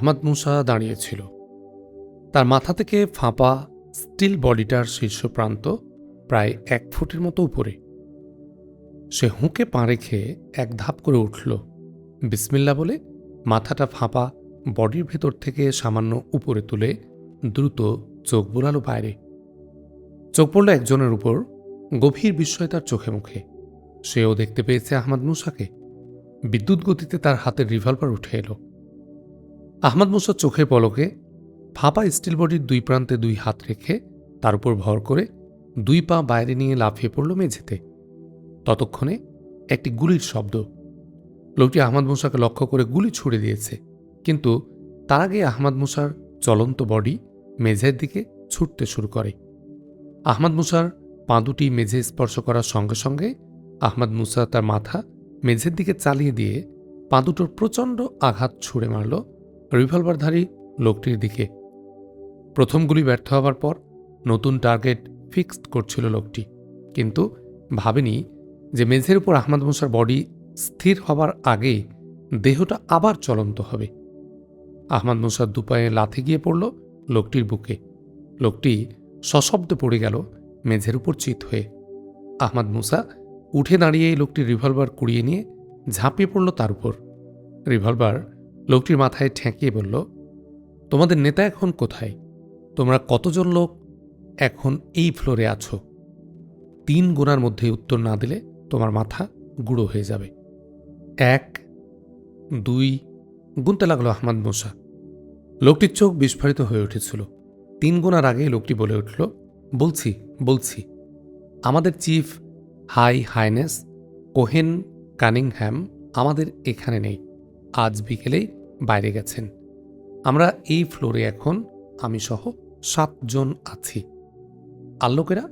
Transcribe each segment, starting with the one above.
আহমাদ মুসা দাঁড়িয়েছিল। তার মাথা থেকে ফাঁপা স্টিল বডিটার শীর্ষ প্রান্ত প্রায় এক ফুটের মতো উপরে। সে হুঁকে পা রেখে এক ধাপ করে উঠল। বিসমিল্লা বলে মাথাটা ফাঁপা বডির ভেতর থেকে সামান্য উপরে তুলে দ্রুত চোখ বোলালো বাইরে। চোখ পড়ল একজনের উপর, গভীর বিস্ময় তার চোখে মুখে। সেও দেখতে পেয়েছে আহমদ মুসাকে। বিদ্যুৎ গতিতে তার হাতের রিভলভার উঠে এলো। আহমদ মুসার চোখের পলকে ফাঁপা স্টিল বডির দুই প্রান্তে দুই হাত রেখে তার উপর ভর করে দুই পা বাইরে নিয়ে লাফিয়ে পড়ল মেঝেতে। ততক্ষণে একটি গুলির শব্দ। লোকটি আহমদ মুসাকে লক্ষ্য করে গুলি ছুড়ে দিয়েছে, কিন্তু তার আগে আহমদ মুসার চলন্ত বডি মেঝের দিকে ছুটতে শুরু করে। আহমদ মুসার পা দুটি মেঝে স্পর্শ করার সঙ্গে সঙ্গে আহমদ মুসা তার মাথা মেঝের দিকে চালিয়ে দিয়ে পা দুটোর প্রচণ্ড আঘাত ছুঁড়ে মারল রিভলভারধারী লোকটির দিকে। প্রথম গুলি ব্যর্থ হবার পর নতুন টার্গেট ফিক্সড করছিল লোকটি। কিন্তু ভাবেনি যে মেঝের উপর আহমদ মুসার বডি স্থির হবার আগে দেহটা আবার চলন্ত হবে। আহমদ মুসার দুপায়ে লাথে গিয়ে পড়ল লোকটির বুকে। লোকটি সশব্দে পড়ে গেল মেঝের উপর চিত হয়ে। আহমদ মুসা উঠে দাঁড়িয়ে লোকটি রিভলভার কুড়িয়ে নিয়ে ঝাঁপিয়ে পড়ল তার উপর। রিভলভার লোকটির মাথায় ঠেকিয়ে বলল, তোমাদের নেতা এখন কোথায়? তোমরা কতজন লোক? এখন এই ফ্লোরে আছো। তিন গোনার মধ্যে উত্তর না দিলে তোমার মাথা গুঁড়ো হয়ে যাবে। এক, দুই, গুনতে লাগল আহমদ মোসা। লোকটির চোখ বিস্ফারিত হয়ে উঠেছিল। তিন গোনার আগে লোকটি বলে উঠল, বলছি বলছি, আমাদের chief high highness Cohen Cunningham আমাদের এখানে নেই। আজ বিকেলেই বাইরে গেছেন। আমরা এই ফ্লোরে এখন, আমি সহ সাতজন আছি। আর লোকেরা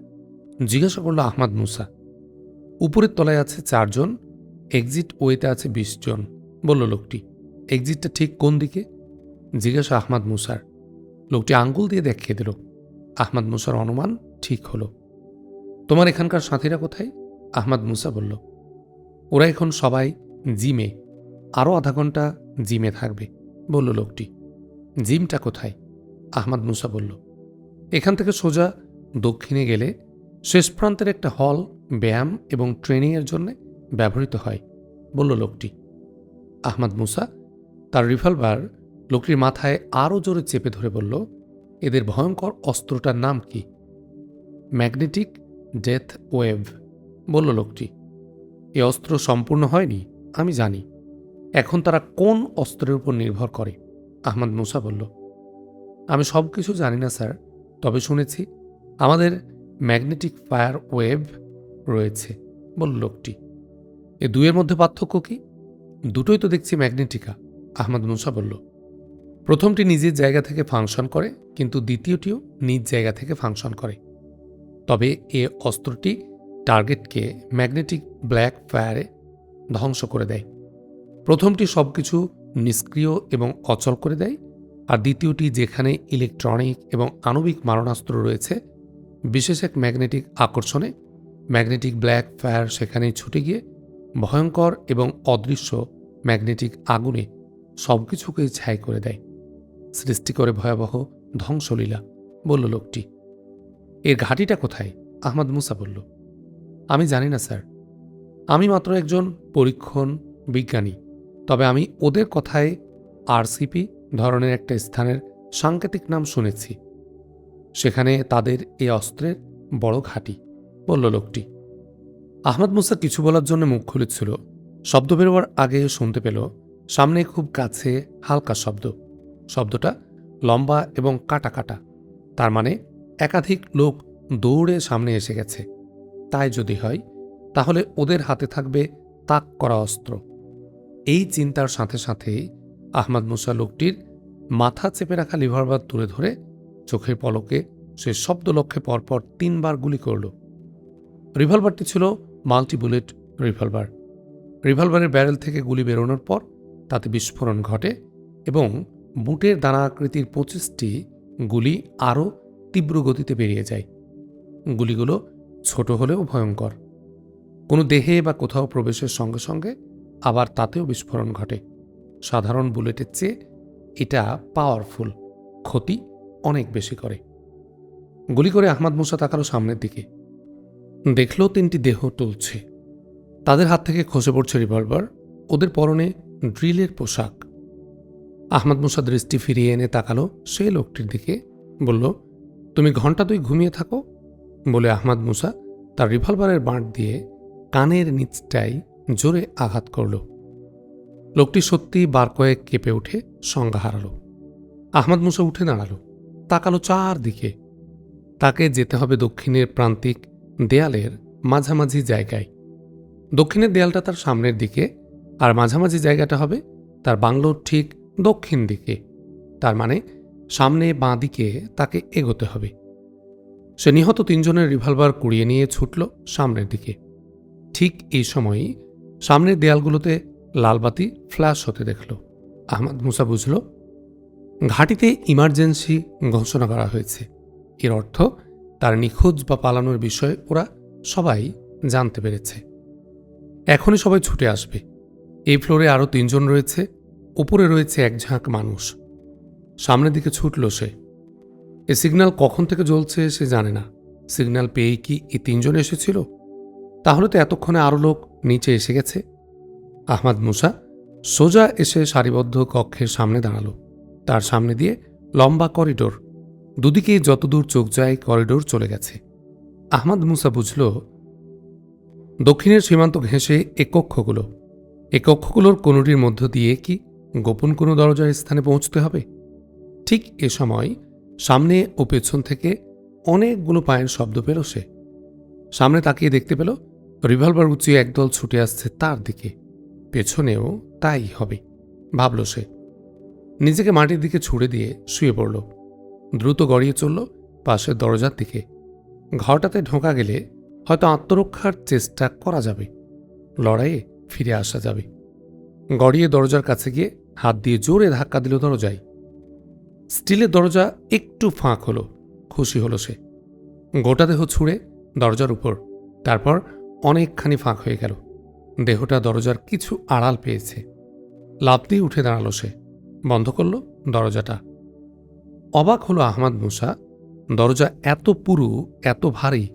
জিজ্ঞাসা করল আহমাদ মুসা, উপরের তলায় আছে চারজন এক্সিট ওয়েতে আছে বিশ জন বলল, লোকটি এক্সিটটা ঠিক কোন দিকে? জিজ্ঞাসা আহমাদ মুসার, লোকটি আঙ্গুল দিয়ে দেখিয়ে দিল। আহমাদ মুসার অনুমান ঠিক হলো। তোমার এখানকার সাথীরা কোথায়? আহমাদ মুসা বলল, ওরা এখন সবাই জিমে। আরও আধা ঘণ্টা জিমে থাকবে, বলল লোকটি। জিমটা কোথায়? আহমাদ মুসা বলল, এখান থেকে সোজা দক্ষিণে গেলে শেষ প্রান্তের একটা হল ব্যায়াম এবং ট্রেনিংয়ের জন্য ব্যবহৃত হয়, বলল লোকটি। আহমাদ মুসা তার রিভলভার লোকটির মাথায় আরও জোরে চেপে ধরে বলল, এদের ভয়ঙ্কর অস্ত্রটার নাম কি? ম্যাগনেটিক ডেথ ওয়েভ, বলল লোকটি। এ অস্ত্র সম্পূর্ণ হয়নি, আমি জানি। এখন তারা কোন অস্ত্রের উপর নির্ভর করে? আহমদ মুসা বলল, আমি সব কিছু জানি না, স্যার, তবে শুনেছি আমাদের ম্যাগনেটিক ফায়ার ওয়েভ রয়েছে, বলল লোকটি। এ দুয়ের মধ্যে পার্থক্য কি? দুটোই তো দেখছি ম্যাগনেটিকা, আহমদ মুসা বলল। প্রথমটি নিজের জায়গা থেকে ফাংশন করে, কিন্তু দ্বিতীয়টিও নিজ জায়গা থেকে ফাংশন করে। তবে এ অস্ত্রটি টার্গেটকে ম্যাগনেটিক ব্ল্যাক ফায়ারে ধ্বংস করে দেয়। প্রথমটি সব কিছু নিষ্ক্রিয় এবং অচল করে দেয়, আর দ্বিতীয়টি যেখানে ইলেকট্রনিক এবং আণবিক মারণাস্ত্র রয়েছে, বিশেষ এক ম্যাগনেটিক আকর্ষণে। ম্যাগনেটিক ব্ল্যাক ফায়ার সেখানেই ছুটে গিয়ে ভয়ঙ্কর এবং অদৃশ্য ম্যাগনেটিক আগুনে সব কিছুকেই ছাই করে দেয়। সৃষ্টি করে ভয়াবহ ধ্বংসলীলা, বলল লোকটি। এর ঘাটিটা কোথায়? আহমদ মুসা বলল। আমি জানি না, স্যার। আমি মাত্র একজন পরীক্ষণ বিজ্ঞানী। তবে আমি ওদের কথায় আরসিপি ধরনের একটা স্থানের সাংকেতিক নাম শুনেছি। সেখানে তাদের এ অস্ত্রের বড় ঘাঁটি, বলল লোকটি। আহমদ মুসা কিছু বলার জন্য মুখ খুলেছিল। শব্দ বেরোবার আগে শুনতে পেল, সামনে খুব কাছে হালকা শব্দ। শব্দটা লম্বা এবং কাটা কাটা। তার মানে একাধিক লোক দৌড়ে সামনে এসে গেছে। তাই যদি হয়, তাহলে ওদের হাতে থাকবে তাক করা অস্ত্র। এই চিন্তার সাথে সাথেই আহমদ মুসা লোকটির মাথা চেপে রাখা লিভারবার তুলে ধরে চোখের পলকে সে শব্দ লক্ষ্যে পরপর তিনবার গুলি করল। রিভলভারটি ছিল মাল্টি বুলেট রিভলভার। রিভলভারের ব্যারেল থেকে গুলি বেরোনোর পর তাতে বিস্ফোরণ ঘটে এবং বুটের দানা আকৃতির পঁচিশটি গুলি আরও তীব্র গতিতে বেরিয়ে যায়। গুলিগুলো ছোট হলেও ভয়ঙ্কর। কোনো দেহে বা কোথাও প্রবেশের সঙ্গে সঙ্গে আবার তাতেও বিস্ফোরণ ঘটে। সাধারণ বুলেটের চেয়ে এটা পাওয়ারফুল, ক্ষতি অনেক বেশি করে। গুলি করে আহমাদ মুসা তাকালো সামনের দিকে। দেখল তিনটি দেহ টলছে তাদের হাত থেকে খসে পড়ছে রিভলভার, ওদের পরনে ড্রিলের পোশাক। আহমদ মুসা দৃষ্টি ফিরিয়ে এনে তাকালো সে লোকটির দিকে, বলল, তুমি ঘণ্টা দুই ঘুমিয়ে থাকো? বলে আহমদ মুসা তার রিভলভারের বাঁট দিয়ে কানের নিচটাই জোরে আঘাত করল। লোকটি সত্যি বার কয়েক কেঁপে উঠে সংজ্ঞা হারালো। আহমদ মুসা উঠে দাঁড়াল, তাকালো চারদিকে। তাকে যেতে হবে দক্ষিণের প্রান্তিক দেয়ালের মাঝামাঝি জায়গায়। দক্ষিণের দেয়ালটা তার সামনের দিকে, আর মাঝামাঝি জায়গাটা হবে তার বাংলোর ঠিক দক্ষিণ দিকে। তার মানে সামনে বাঁ দিকে তাকে এগোতে হবে। সে নিহত তিনজনের রিভলভার কুড়িয়ে নিয়ে ছুটল সামনের দিকে। ঠিক এই সময়ই সামনের দেয়ালগুলোতে লালবাতি ফ্ল্যাশ হতে দেখল। আহমদ মুসা বুঝল, ঘাটিতে ইমার্জেন্সি ঘোষণা করা হয়েছে। এর অর্থ, তার নিখোঁজ বা পালানোর বিষয়ে ওরা সবাই জানতে পেরেছে। এখনই সবাই ছুটে আসবে। এই ফ্লোরে আরও তিনজন রয়েছে, উপরে রয়েছে এক ঝাঁক মানুষ। সামনের দিকে ছুটল সে। এ সিগন্যাল কখন থেকে জ্বলছে সে জানে না। সিগন্যাল পেয়েই কি এই তিনজন এসেছিল? তাহলে তো এতক্ষণে আরও লোক নিচে এসে গেছে। আহমাদ মুসা সোজা এসে সারিবদ্ধ কক্ষের সামনে দাঁড়াল। তার সামনে দিয়ে লম্বা করিডোর, দুদিকে যতদূর চোখ যায় করিডোর চলে গেছে। আহমাদ মুসা বুঝল, দক্ষিণের সীমান্ত ঘেঁষে এ কক্ষগুলো, এ কক্ষগুলোর কোনোটির মধ্য দিয়ে কি গোপন কোনো দরজার স্থানে পৌঁছতে হবে? ঠিক এ সময় সামনে ও পেছন থেকে অনেকগুলো পায়ের শব্দ পেল সে। সামনে তাকিয়ে দেখতে পেল, রিভলভার উঁচিয়ে একদল ছুটে আসছে তার দিকে। পেছনেও তাই হবে, ভাবল সে। নিজেকে মাটির দিকে ছুড়ে দিয়ে শুয়ে পড়ল। দ্রুত গড়িয়ে চলল পাশের দরজার দিকে। ঘরটাতে ঢোকা গেলে হয়তো আত্মরক্ষার চেষ্টা করা যাবে, লড়াইয়ে ফিরে আসা যাবে। গড়িয়ে দরজার কাছে গিয়ে হাত দিয়ে জোরে ধাক্কা দিল দরজায় স্টিলের দরজা একটু ফাঁক হলো, খুশি হলো সে। গোটা দেহ ছুঁড়ে দরজার উপর। তারপর অনেকখানি ফাঁক হয়ে গেল। দেহটা দরজার কিছু আড়াল পেয়েছে। লাভ দিয়ে উঠে দাঁড়াল সে। বন্ধ করল দরজাটা। অবাক হলো আহমাদ মুসা, দরজা এত পুরু, এত ভারী।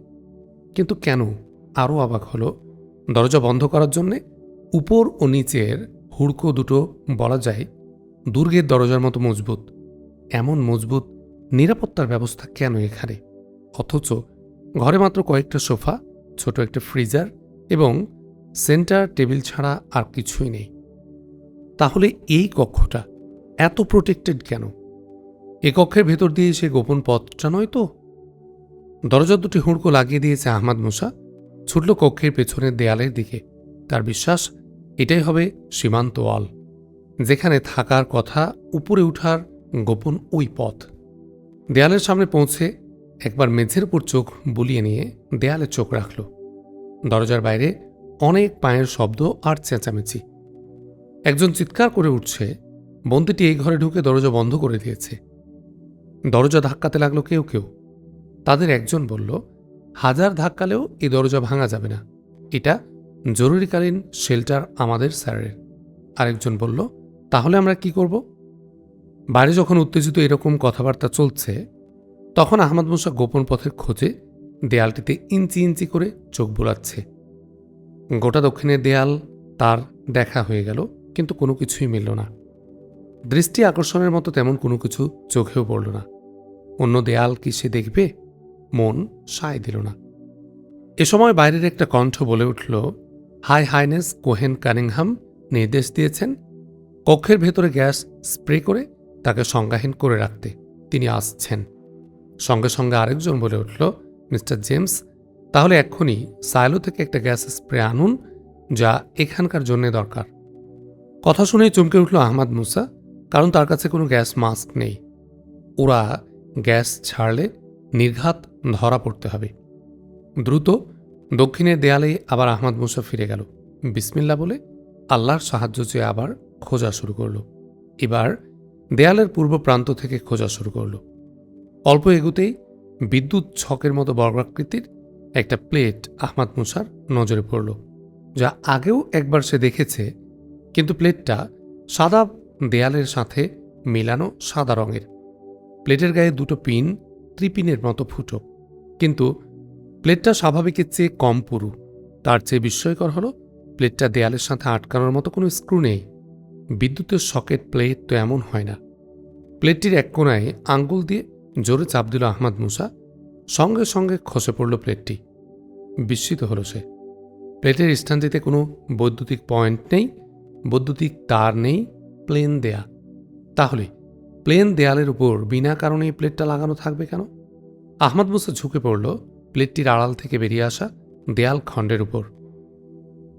কিন্তু কেন? আরও অবাক হলো দরজা বন্ধ করার জন্যে উপর ও নিচের হুড়কো দুটো বলা যায় দুর্গের দরজার মতো মজবুত। এমন মজবুত নিরাপত্তার ব্যবস্থা কেন এখানে? অথচ ঘরে মাত্র কয়েকটা সোফা, ছোট একটা ফ্রিজার এবং সেন্টার টেবিল ছাড়া আর কিছুই নেই। তাহলে এই কক্ষটা এত প্রোটেক্টেড কেন? এ কক্ষের ভেতর দিয়ে সে গোপন পথটা নয় তো? দরজা দুটি হুড়কো লাগিয়ে দিয়েছে আহমাদ মুসা। ছুটল কক্ষের পেছনের দেয়ালের দিকে। তার বিশ্বাস, এটাই হবে সীমান্ত ওয়াল, যেখানে থাকার কথা উপরে উঠার গোপন ওই পথ। দেয়ালের সামনে পৌঁছে একবার মেঝের উপর চোখ বুলিয়ে নিয়ে দেয়ালে চোখ রাখল। দরজার বাইরে অনেক পায়ের শব্দ আর চেঁচামেচি। একজন চিৎকার করে উঠছে, বন্দিটি এই ঘরে ঢুকে দরজা বন্ধ করে দিয়েছে। দরজা ধাক্কাতে লাগল কেউ কেউ। তাদের একজন বলল, হাজার ধাক্কালেও এই দরজা ভাঙা যাবে না। এটা জরুরিকালীন শেল্টার আমাদের স্যারের। আরেকজন বলল, তাহলে আমরা কি করব? বাইরে যখন উত্তেজিত এরকম কথাবার্তা চলছে তখন আহমদ মুসা গোপন পথের খোঁজে দেয়ালটিতে ইঞ্চি ইঞ্চি করে চোখ বোলাচ্ছে। গোটা দক্ষিণের দেয়াল তার দেখা হয়ে গেল, কিন্তু কোনো কিছুই মিলল না। দৃষ্টি আকর্ষণের মতো তেমন কোনো কিছু চোখেও পড়ল না। অন্য দেয়াল কি সে দেখবে? মন সায় দিল না। এ সময় বাইরের একটা কণ্ঠ বলে উঠল, হাই হাইনেস কোহেন কানিংহাম নির্দেশ দিয়েছেন কক্ষের ভেতরে গ্যাস স্প্রে করে তাকে সংজ্ঞাহীন করে রাখতে। তিনি আসছেন। সঙ্গে সঙ্গে আরেকজন বলে উঠল, মিস্টার জেমস, তাহলে এক্ষুনি সাইলো থেকে একটা গ্যাস স্প্রে আনুন, যা এখানকার জন্যে দরকার। কথা শুনেই চমকে উঠল আহমাদ মুসা, কারণ তার কাছে কোনো গ্যাস মাস্ক নেই। ওরা গ্যাস ছাড়লে নির্ঘাত ধরা পড়তে হবে। দ্রুত দক্ষিণের দেয়ালে আবার আহমদ মুসা ফিরে গেল। বিসমিল্লা বলে আল্লাহর সাহায্য চেয়ে আবার খোঁজা শুরু করল। এবার দেয়ালের পূর্ব প্রান্ত থেকে খোঁজা শুরু করল। অল্প এগুতেই বিদ্যুৎ ছকের মতো বর্গাকৃতির একটা প্লেট আহমাদ মুসার নজরে পড়ল, যা আগেও একবার সে দেখেছে, কিন্তু প্লেটটা সাদা দেয়ালের সাথে মেলানো সাদা রঙের। প্লেটের গায়ে দুটো পিন ত্রিপিনের মতো ফুটো, কিন্তু প্লেটটা স্বাভাবিকের চেয়ে কম পুরু। তার চেয়ে বিস্ময়কর হলো, প্লেটটা দেয়ালের সাথে আটকানোর মতো কোনো স্ক্রু নেই। বিদ্যুতের সকেট প্লেট তো এমন হয় না। প্লেটটির এক কোনায় আঙ্গুল দিয়ে জোরে চাপ দিল আহমদ মুসা সঙ্গে সঙ্গে খসে পড়ল প্লেটটি। বিস্মিত হলো সে। প্লেটের স্থানটিতে কোনো বৈদ্যুতিক পয়েন্ট নেই, বৈদ্যুতিক তার নেই, প্লেন দেয়া। তাহলে, প্লেন দেয়ালের উপর বিনা কারণে প্লেটটা লাগানো থাকবে কেন? আহমদ মুসা ঝুঁকে পড়ল প্লেটটির আড়াল থেকে বেরিয়ে আসা দেয়াল খণ্ডের উপর।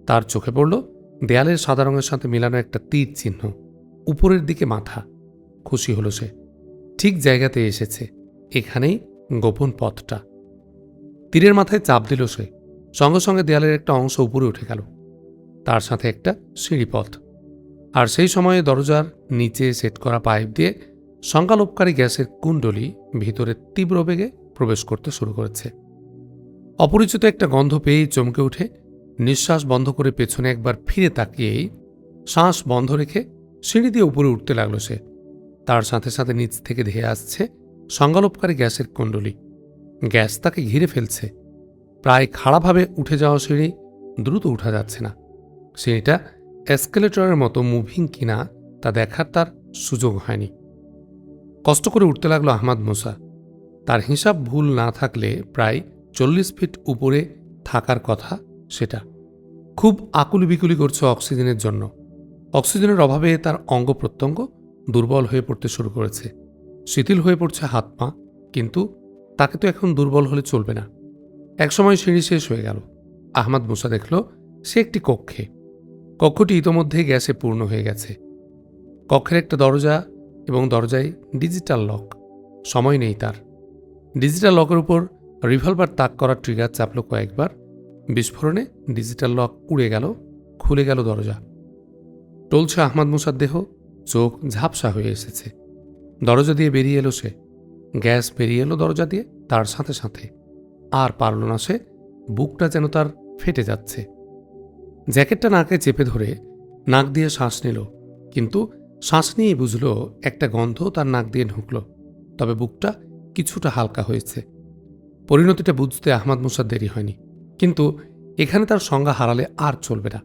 তার চোখে পড়ল দেয়ালের সাদা রঙের সাথে মেলানো একটা তীর চিহ্ন, উপরের দিকে মাথা। খুশি হলো সে। ঠিক জায়গাতে এসেছে, এখানেই গোপন পথটা। তীরের মাথায় চাপ দিল সে। সঙ্গে সঙ্গে দেয়ালের একটা অংশ উপরে উঠে গেল। তার সাথে একটা সিঁড়িপথ। আর সেই সময়ে দরজার নিচে সেট করা পাইপ দিয়ে সংখ্যালোপকারী গ্যাসের কুণ্ডলি ভিতরে তীব্র বেগে প্রবেশ করতে শুরু করেছে। অপরিচিত একটা গন্ধ পেয়েই চমকে উঠে নিঃশ্বাস বন্ধ করে পেছনে একবার ফিরে তাকিয়েই শ্বাস বন্ধ রেখে সিঁড়ি দিয়ে উপরে উঠতে লাগল সে। তার সাথে সাথে নিচ থেকে ধেয়ে আসছে সংজ্ঞালোপকারী গ্যাসের কুণ্ডলি। গ্যাস তাকে ঘিরে ফেলছে। প্রায় খাড়াভাবে উঠে যাওয়া সিঁড়ি দ্রুত উঠা যাচ্ছে না। সিঁড়িটা এসকেলেটরের মতো মুভিং কিনা তা দেখার তার সুযোগ হয়নি। কষ্ট করে উঠতে লাগল আহমাদ মুসা। তার হিসাব ভুল না থাকলে প্রায় চল্লিশ ফিট উপরে থাকার কথা সেটা। খুব আকুলি বিকুলি করছে অক্সিজেনের জন্য। অক্সিজেনের অভাবে তার অঙ্গ প্রত্যঙ্গ দুর্বল হয়ে পড়তে শুরু করেছে। শিথিল হয়ে পড়ছে হাত পা, কিন্তু তাকে তো এখন দুর্বল হলে চলবে না। একসময় সিঁড়ি শেষ হয়ে গেল। আহমাদ মুসা দেখল, সে একটি কক্ষে। কক্ষটি ইতোমধ্যে গ্যাসে পূর্ণ হয়ে গেছে। কক্ষের একটা দরজা এবং দরজায় ডিজিটাল লক। সময় নেই তার। ডিজিটাল লকের উপর রিভলভার তাক করার ট্রিগার চাপল কয়েকবার। বিস্ফোরণে ডিজিটাল লক উড়ে গেল, খুলে গেল দরজা। টলছে আহমাদ মুসার দেহ চোখ ঝাপসা হয়ে এসেছে। দরজা দিয়ে বেরিয়ে এলো সে। গ্যাস বেরিয়ে এলো দরজা দিয়ে, তার সাথে সাথে। আর পারল না সে, বুকটা যেন তার ফেটে যাচ্ছে। জ্যাকেটটা নাকে চেপে ধরে নাক দিয়ে শ্বাস নিল, কিন্তু শ্বাস নিয়ে বুঝল একটা গন্ধ তার নাক দিয়ে ঢুকল, তবে বুকটা কিছুটা হালকা হয়েছে। পরিণতিটা বুঝতে আহমদ মুসার দেরি হয়নি, কিন্তু এখানে তার সংজ্ঞা হারালে আর চলবে না।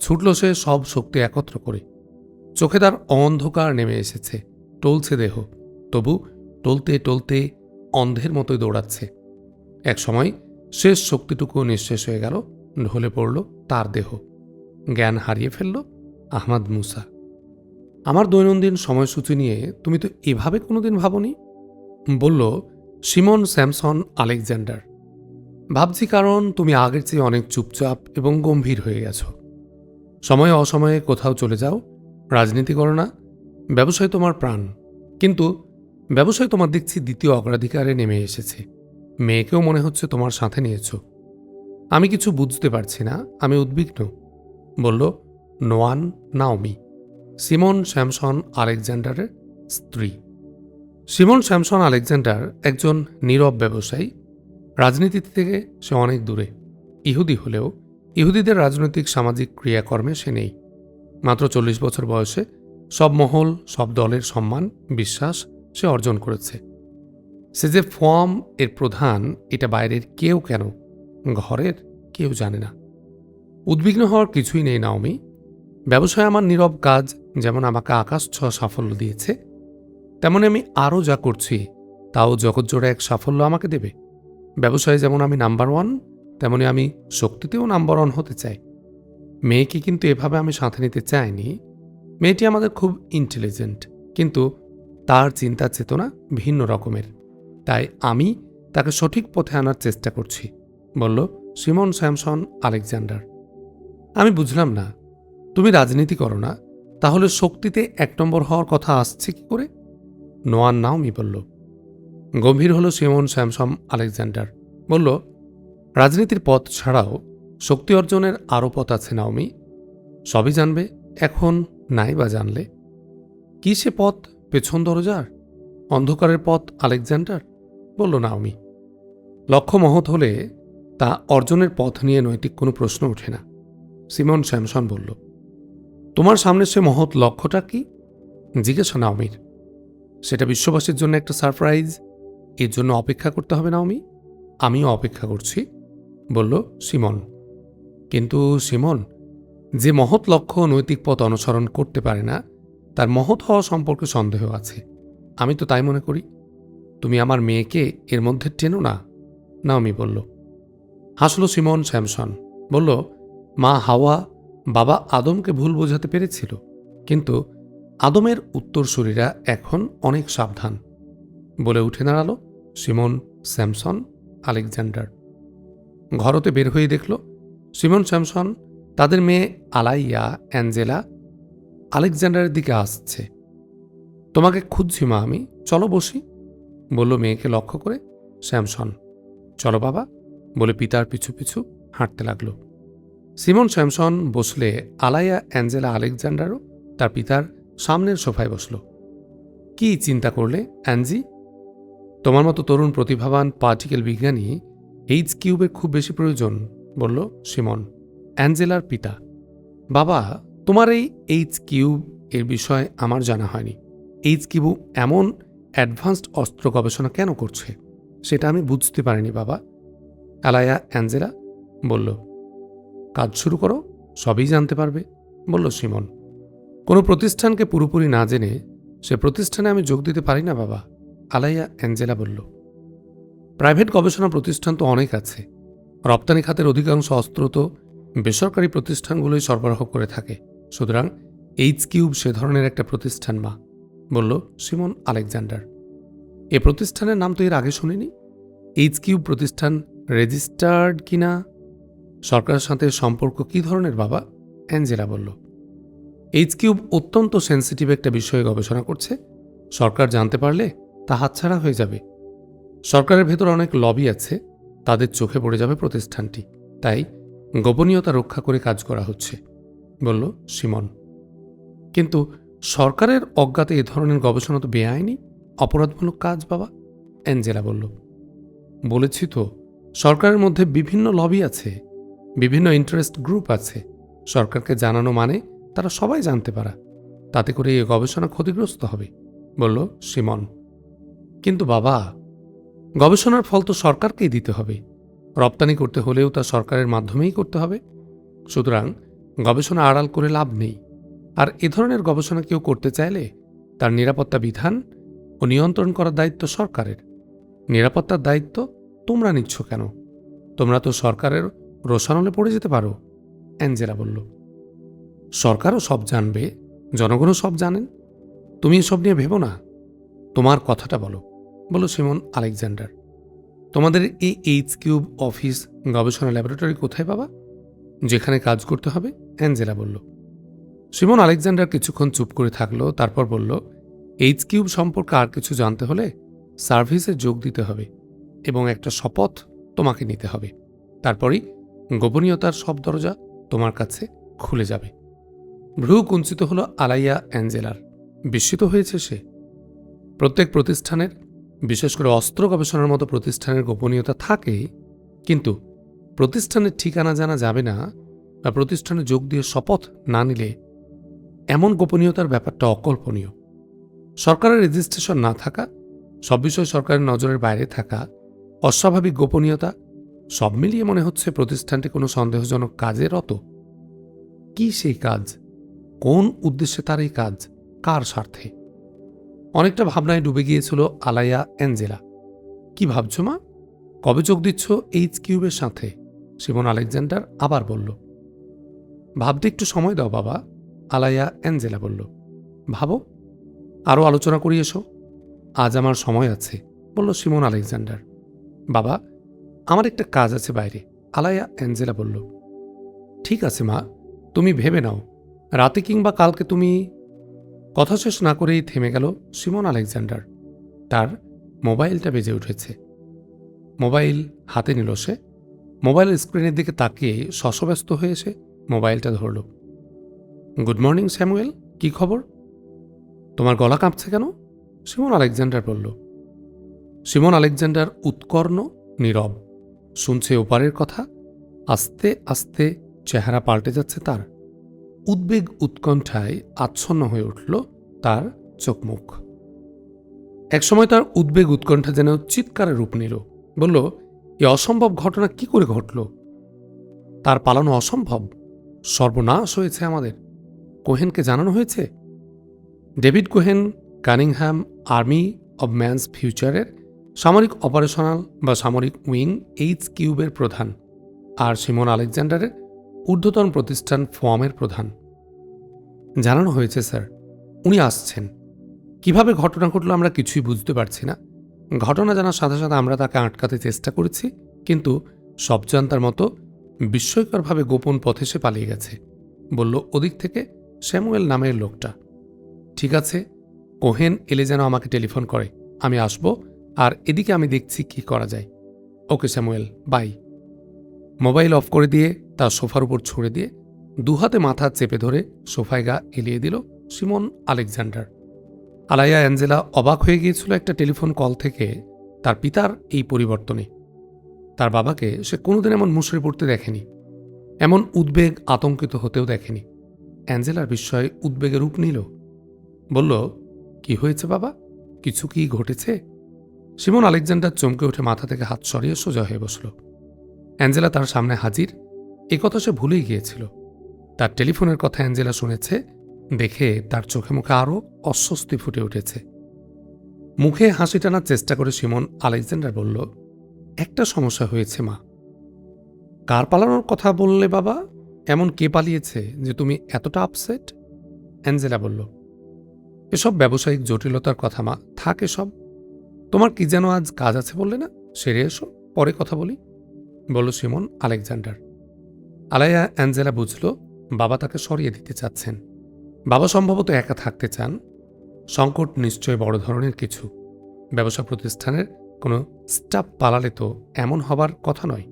ছুটল সে সব শক্তি একত্র করে। চোখে তার অন্ধকার নেমে এসেছে, টলছে দেহ। তবু টলতে টলতে অন্ধের মতোই দৌড়াচ্ছে। এক সময় শেষ শক্তিটুকু নিঃশেষ হয়ে গেল, ঢলে পড়ল তার দেহ। জ্ঞান হারিয়ে ফেলল আহমাদ মুসা। আমার দৈনন্দিন সময়সূচি নিয়ে তুমি তো এভাবে কোনোদিন ভাবনি? বলল সিমন স্যামসন আলেকজান্ডার। ভাবছি কারণ তুমি আগের চেয়ে অনেক চুপচাপ এবং গম্ভীর হয়ে গেছো। সময়ে অসময়ে কোথাও চলে যাও রাজনীতি করো না, ব্যবসায় তোমার প্রাণ। কিন্তু ব্যবসায় তোমার দেখছি দ্বিতীয় অগ্রাধিকারে নেমে এসেছে। মেয়েকেও মনে হচ্ছে তোমার সাথে নিয়েছ। আমি কিছু বুঝতে পারছি না, আমি উদ্বিগ্ন। বলল, নোয়ান নাওমি, সিমন স্যামসন আলেকজান্ডারের স্ত্রী। সিমন স্যামসন আলেকজান্ডার একজন নীরব ব্যবসায়ী। রাজনীতি থেকে সে অনেক দূরে। ইহুদি হলেও ইহুদিদের রাজনৈতিক সামাজিক ক্রিয়াকর্মে সে নেই। মাত্র চল্লিশ বছর বয়সে সব মহল, সব দলের সম্মান, বিশ্বাস সে অর্জন করেছে। সে যে ফর্ম এর প্রধান, এটা বাইরের কেউ কেন? ঘরের কেউ জানে না। উদ্বিগ্ন হওয়ার কিছুই নেই নাওমি। ব্যবসায় আমার নীরব কাজ যেমন আমাকে আকাশ ছ সাফল্য দিয়েছে, তেমনি আমি আরও যা করছি, তাও জগৎজোড়া এক সাফল্য আমাকে দেবে। ব্যবসায় যেমন আমি নাম্বার ওয়ান, তেমনি আমি শক্তিতেও নাম্বার ওয়ান হতে চাই। মেয়েকে কিন্তু এভাবে আমি সাথে নিতে চাইনি। মেয়েটি আমাদের খুব ইন্টেলিজেন্ট কিন্তু তার চিন্তা চেতনা ভিন্ন রকমের। তাই আমি তাকে সঠিক পথে আনার চেষ্টা করছি, বলল সিমন স্যামসন আলেকজান্ডার। আমি বুঝলাম না, তুমি রাজনীতি করো না, তাহলে শক্তিতে এক নম্বর হওয়ার কথা আসছে কি করে? নোয়ান নাওমি বলল, গম্ভীর হলো সিমন স্যামসম আলেকজান্ডার। বলল, রাজনীতির পথ ছাড়াও শক্তি অর্জনের আরও পথ আছে নাওমি। সবই জানবে, এখন নাই বা জানলে। কি সে পথ? পেছন দরজার? অন্ধকারের পথ আলেকজান্ডার? বলল নাওমি। লক্ষ্য মহৎ হলে তা অর্জনের পথ নিয়ে নৈতিক কোনো প্রশ্ন ওঠে না। সিমন স্যামসন বলল, তোমার সামনে সে মহৎ লক্ষ্যটা কি? জিজ্ঞাসা নাওমির। সেটা বিশ্ববাসীর জন্য একটা সারপ্রাইজ। এর জন্য অপেক্ষা করতে হবে নাওমি। আমিও অপেক্ষা করছি, বলল সিমন। কিন্তু সিমন, যে মহৎ লক্ষ্য নৈতিক পথ অনুসরণ করতে পারে না, তার মহৎ হওয়া সম্পর্কে সন্দেহ আছে। আমি তো তাই মনে করি। তুমি আমার মেয়েকে এর মধ্যে টেনো না, নাওমি বলল। হাসল সিমন স্যামসন, বলল, মা হাওয়া বাবা আদমকে ভুল বোঝাতে পেরেছিল, কিন্তু আদমের উত্তরসূরিরা এখন অনেক সাবধান। বলে উঠে দাঁড়াল সিমন স্যামসন আলেকজান্ডার। ঘরতে বের হয়ে দেখল সিমন স্যামসন, তাদের মেয়ে আলাইয়া, অ্যাঞ্জেলা, আলেকজান্ডারের দিকে আসছে। তোমাকে খুঁজছি মা আমি, চলো বসি, বলল মেয়েকে লক্ষ্য করে স্যামসন। চলো বাবা, বলে পিতার পিছু পিছু হাঁটতে লাগল। সিমন স্যামসন বসলে আলাইয়া, অ্যাঞ্জেলা, আলেকজান্ডারও তার পিতার সামনের সোফায় বসল। কি চিন্তা করলে অ্যানজি তোমার মতো তরুণ প্রতিভাবান পার্টিকেল বিজ্ঞানী এইচ কিউবের খুব বেশি প্রয়োজন। বলল, সিমন, অ্যাঞ্জেলার পিতা। বাবা, তোমার এই এইচ কিউব এর বিষয়ে আমার জানা হয়নি। এইচ কিউব এমন অ্যাডভান্সড অস্ত্র গবেষণা কেন করছে? সেটা আমি বুঝতে পারিনি, বাবা। আলায়া অ্যাঞ্জেলা বলল, কাজ শুরু করো, সবই জানতে পারবে। বলল, সিমন, কোনো প্রতিষ্ঠানকে পুরোপুরি না জেনে সে প্রতিষ্ঠানে আমি যোগ দিতে পারি না, বাবা। আলাইয়া অ্যাঞ্জেলা বলল, প্রাইভেট গবেষণা প্রতিষ্ঠান তো অনেক আছে। রপ্তানি খাতের অধিকাংশ অস্ত্র তো বেসরকারি প্রতিষ্ঠানগুলোই সরবরাহ করে থাকে। সুতরাং এইচ কিউব সে ধরনের একটা প্রতিষ্ঠান মা বলল সিমন আলেকজান্ডার। এ প্রতিষ্ঠানের নাম তো এর আগে শুনিনি? এইচ কিউব প্রতিষ্ঠান রেজিস্টার্ড কিনা সরকারের সাথে সম্পর্ক কি ধরনের বাবা? অ্যাঞ্জেলা বলল। এইচ কিউব অত্যন্ত সেন্সিটিভ একটা বিষয়ে গবেষণা করছে। সরকার জানতে পারলে তা হাতছাড়া হয়ে যাবে। সরকারের ভেতর অনেক লবি আছে। তাদের চোখে পড়ে যাবে প্রতিষ্ঠানটি। তাই গোপনীয়তা রক্ষা করে কাজ করা হচ্ছে, বলল সিমন। কিন্তু সরকারের অজ্ঞাতে এ ধরনের গবেষণা তো বেআইনি, অপরাধমূলক কাজ বাবা অ্যাঞ্জেলা বলল। বলেছি তো, সরকারের মধ্যে বিভিন্ন লবি আছে, বিভিন্ন ইন্টারেস্ট গ্রুপ আছে, সরকারকে জানানো মানে তারা সবাই জানতে পারা, তাতে করে এই গবেষণা ক্ষতিগ্রস্ত হবে, বলল সিমন। কিন্তু বাবা গবেষণার ফল তো সরকারকেই দিতে হবে। রপ্তানি করতে হলেও তা সরকারের মাধ্যমেই করতে হবে। সুতরাং গবেষণা আড়াল করে লাভ নেই। আর এ ধরনের গবেষণা কেউ করতে চাইলে তার নিরাপত্তা বিধান ও নিয়ন্ত্রণ করার দায়িত্ব সরকারের। নিরাপত্তার দায়িত্ব তোমরা নিচ্ছ কেন? তোমরা তো সরকারের রোশানলে পড়ে যেতে পারো, অ্যাঞ্জেলা বলল। সরকারও সব জানবে, জনগণও সব জানেন। তুমি এসব নিয়ে ভেবো না। তোমার কথাটা বলো। বলো সিমন আলেকজান্ডার, তোমাদের এই এইচ কিউব অফিস গবেষণা ল্যাবরেটরি কোথায় বাবা? যেখানে কাজ করতে হবে, অ্যাঞ্জেলা বলল। সিমন আলেকজান্ডার কিছুক্ষণ চুপ করে থাকল, তারপর বলল এইচ কিউব সম্পর্কে আর কিছু জানতে হলে সার্ভিসে যোগ দিতে হবে এবং একটা শপথ তোমাকে নিতে হবে। তারপরই গোপনীয়তার সব দরজা তোমার কাছে খুলে যাবে। ভ্রু কুঞ্চিত হলো আলাইয়া অ্যাঞ্জেলার। বিস্মিত হয়েছে সে। প্রত্যেক প্রতিষ্ঠানের বিশেষ করে অস্ত্র গবেষণার মতো প্রতিষ্ঠানের গোপনীয়তা থাকে কিন্তু প্রতিষ্ঠানের ঠিকানা জানা যাবে না বা প্রতিষ্ঠানে যোগ দিয়ে শপথ না নিলে এমন গোপনীয়তার ব্যাপারটা অকল্পনীয়। সরকারের রেজিস্ট্রেশন না থাকা, সব বিষয় সরকারের নজরের বাইরে থাকা, অস্বাভাবিক গোপনীয়তা, সব মিলিয়ে মনে হচ্ছে প্রতিষ্ঠানটি কোনো সন্দেহজনক কাজে রত কি সেই কাজ? কোন উদ্দেশ্যে তার এই কাজ? কার স্বার্থে? অনেকটা ভাবনায় ডুবে গিয়েছিল আলাইয়া অ্যাঞ্জেলা। কি ভাবছ মা? কবে যোগ দিচ্ছ এইচ কিউবের সাথে? সিমন আলেকজান্ডার আবার বলল। ভাবতে একটু সময় দাও বাবা আলাইয়া অ্যাঞ্জেলা বলল। ভাবো আরও আলোচনা করি এসো। আজ আমার সময় আছে, বলল শিমন আলেকজান্ডার। বাবা, আমার একটা কাজ আছে বাইরে, আলায়া অ্যাঞ্জেলা বলল। ঠিক আছে মা, তুমি ভেবে নাও। রাতে কিংবা কালকে তুমি কথা শেষ না করেই থেমে গেল সিমন আলেকজান্ডার। তার মোবাইলটা বেজে উঠেছে। মোবাইল হাতে নিল সে। মোবাইলের স্ক্রিনের দিকে তাকিয়ে শশব্যস্ত হয়ে সে মোবাইলটা ধরল। Good morning, Samuel. কি খবর? তোমার গলা কাঁপছে কেন? সিমন আলেকজান্ডার বলল। সিমন আলেকজান্ডার উৎকর্ণ, নীরব। শুনছে ওপারের কথা। আস্তে আস্তে চেহারা পাল্টে যাচ্ছে তার। উদ্বেগ উৎকণ্ঠায় আচ্ছন্ন হয়ে উঠল তার চোখমুখ। একসময় তার উদ্বেগ উৎকণ্ঠা যেন চিৎকারে রূপ নিল। বলল, এ অসম্ভব ঘটনা কি করে ঘটল? তার পালানো অসম্ভব। সর্বনাশ হয়েছে আমাদের। কোহেনকে জানানো হয়েছে? David Cohen Cunningham army of man's ফিউচারের সামরিক অপারেশনাল বা সামরিক উইং এইচ কিউবের প্রধান, আর সিমন আলেকজান্ডারের ঊর্ধ্বতন প্রতিষ্ঠান ফোয়ামের প্রধান। জানানো হয়েছে, স্যার, উনি আসছেন। কীভাবে ঘটনা ঘটলো আমরা কিছুই বুঝতে পারছি না। ঘটনা জানার সাথে সাথে আমরা তাকে আটকাতে চেষ্টা করেছি, কিন্তু সব জানতার মতো বিস্ময়করভাবে গোপন পথে সে পালিয়ে গেছে, বলল, ওদিক থেকে স্যামুয়েল নামের লোকটা। ঠিক আছে, কোহেন এলে যেন আমাকে টেলিফোন করে, আমি আসব, আর এদিকে আমি দেখছি কি করা যায়। Okay, Samuel, bye. Mobile off করে দিয়ে তার সোফার উপর ছুঁড়ে দিয়ে দুহাতে মাথা চেপে ধরে সোফায় গা এলিয়ে দিল সিমন আলেকজান্ডার। আলাইয়া অ্যাঞ্জেলা অবাক হয়ে গিয়েছিল একটা টেলিফোন কল থেকে তার পিতার এই পরিবর্তনে। তার বাবাকে সে কোনোদিন এমন মুশড়ে পড়তে দেখেনি, এমন উদ্বেগ আতঙ্কিত হতেও দেখেনি। অ্যাঞ্জেলার বিস্ময়ে উদ্বেগের রূপ নিল। বলল, কি হয়েছে বাবা? কিছু কি ঘটেছে? সিমন আলেকজান্ডার চমকে উঠে মাথা থেকে হাত সরিয়ে সোজা হয়ে বসল। অ্যাঞ্জেলা তার সামনে হাজির। এ কথা সে ভুলেই গিয়েছিল। তার টেলিফোনের কথা অ্যাঞ্জেলা শুনেছে, দেখে তার চোখে মুখে আরও অস্বস্তি ফুটে উঠেছে। মুখে হাসি টানার চেষ্টা করে সিমন আলেকজান্ডার বলল, একটা সমস্যা হয়েছে মা। কার পালানোর কথা বললে বাবা? এমন কে পালিয়েছে যে তুমি এতটা আপসেট অ্যাঞ্জেলা বলল, এসব ব্যবসায়িক জটিলতার কথা মা, থাক এসব। তোমার কি যেন আজ কাজ আছে বললে না? সেরে এসো, পরে কথা বলি। বলল, সিমন, আলেকজান্ডার। আলাইয়া অ্যাঞ্জেলা বুঝল, বাবা তাকে সরিয়ে দিতে চাচ্ছেন। বাবা সম্ভবত একা থাকতে চান। সংকট নিশ্চয় বড় ধরনের কিছু। ব্যবসা প্রতিষ্ঠানের কোনো স্টাফ পালালে তো এমন হবার কথা নয়।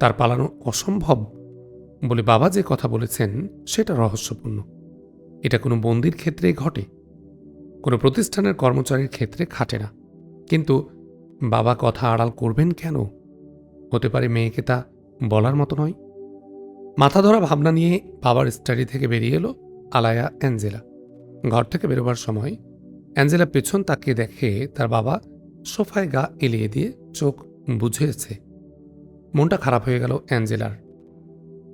তার পালানো অসম্ভব বলে বাবা যে কথা বলেছেন, সেটা রহস্যপূর্ণ। এটা কোনো বন্দির ক্ষেত্রেই ঘটে। কোনো প্রতিষ্ঠানের কর্মচারীর ক্ষেত্রে খাটে না। কিন্তু বাবা কথা আড়াল করবেন কেন? হতে পারে মেয়েকে তা বলার মতো নয়। মাথা ধরা ভাবনা নিয়ে বাবার স্টাডি থেকে বেরিয়ে এলো আলায়া অ্যাঞ্জেলা। ঘর থেকে বেরোবার সময় অ্যাঞ্জেলা পেছন তাকিয়ে দেখে তার বাবা সোফায় গা এলিয়ে দিয়ে চোখ বুঝেছে। মনটা খারাপ হয়ে গেল অ্যাঞ্জেলার।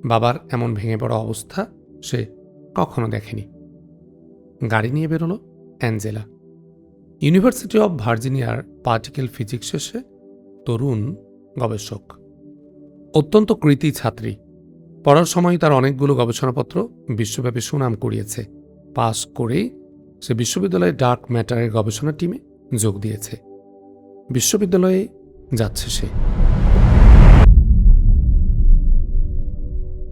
বাবার এমন ভেঙে পড়া অবস্থা সে কখনো দেখেনি। গাড়ি নিয়ে বেরোলো অ্যাঞ্জেলা। ইউনিভার্সিটি অব ভার্জিনিয়ার পার্টিকেল ফিজিক্স শেষে তরুণ গবেষক। অত্যন্ত কৃতি ছাত্রী। পড়ার সময় তার অনেকগুলো গবেষণাপত্র বিশ্বব্যাপী সুনাম কুড়িয়েছে। পাস করে সে বিশ্ববিদ্যালয়ে ডার্ক ম্যাটারের গবেষণা টিমে যোগ দিয়েছে। বিশ্ববিদ্যালয়ে যাচ্ছে সে।